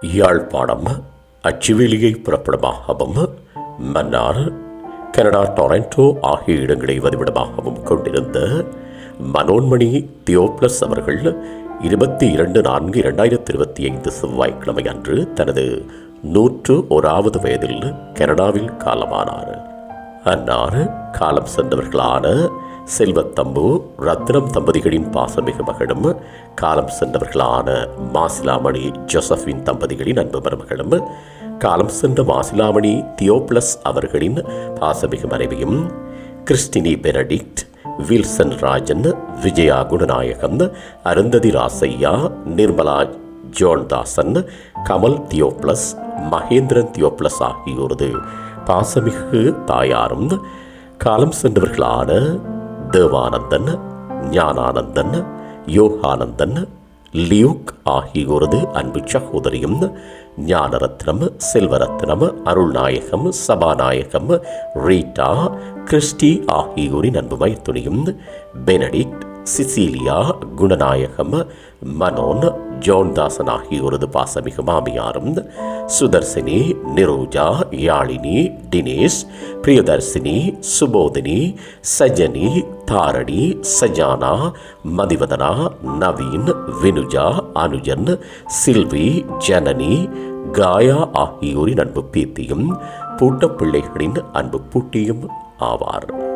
யாழ்ப்பாணம் அச்சுவேலியை புறப்படமாகவும் Mannar Canada Toronto ஆகிய இடங்களை வதிவிடமாகவும் கொண்டிருந்த மனோன்மணி தியோப்ளஸ் அவர்கள் இருபத்தி இரண்டு நான்கு இரண்டாயிரத்தி இருபத்தி ஐந்து செவ்வாய்க்கிழமை அன்று தனது நூற்று ஓராவது வயதில் கனடாவில் காலமானார். அன்னாறு காலம் சென்றவர்களான செல்வத்தம்பு ரத்னம் தம்பதிகளின் பாசமிகு மகளும் காலம் சென்றவர்களான மாசிலாமணி ஜோசஃபின் தம்பதிகளின் அன்பு மருமகளும் காலம் சென்ற மாசிலாமணி தியோப்ளஸ் அவர்களின் பாசமிகு மனைவியும் Christine Benedict Wilson Rajan Vijaya Gunanayagan Arunthathi Rasaiah Nirmala Jonthasan Kamal Theophilus Mahendran Theophilus ஆகியோரது பாசமிகு தாயாரும் காலம் சென்றவர்களான தேவானந்தன் ஞானானந்தன் யோகானந்தன் லியூக் ஆகியோரது அன்பு சகோதரியும் ஞானரத்னம் செல்வரத்னம் அருள்நாயகம் சபாநாயகம் ரீட்டா கிறிஸ்டி ஆகியோரின் அன்பு மைத்துணியும் பெனடிக்ட் சிசிலியா குணநாயகம் மனோன் ஜோன்தாசன் ஆகியோரது பாசமிகு மாமியாரும் சுதர்சினி நிரோஜா யாழினி தினேஷ் பிரியதர்சினி சுபோதினி சஜனி தாரணி சஜானா மதிவதனா நவீன் வினுஜா அனுஜன் சில்வி ஜனனி காயா ஆகியோரின் அன்பு பேத்தியும் பூட்டப்பிள்ளைகளின் அன்பு பூட்டியும் ஆவார்.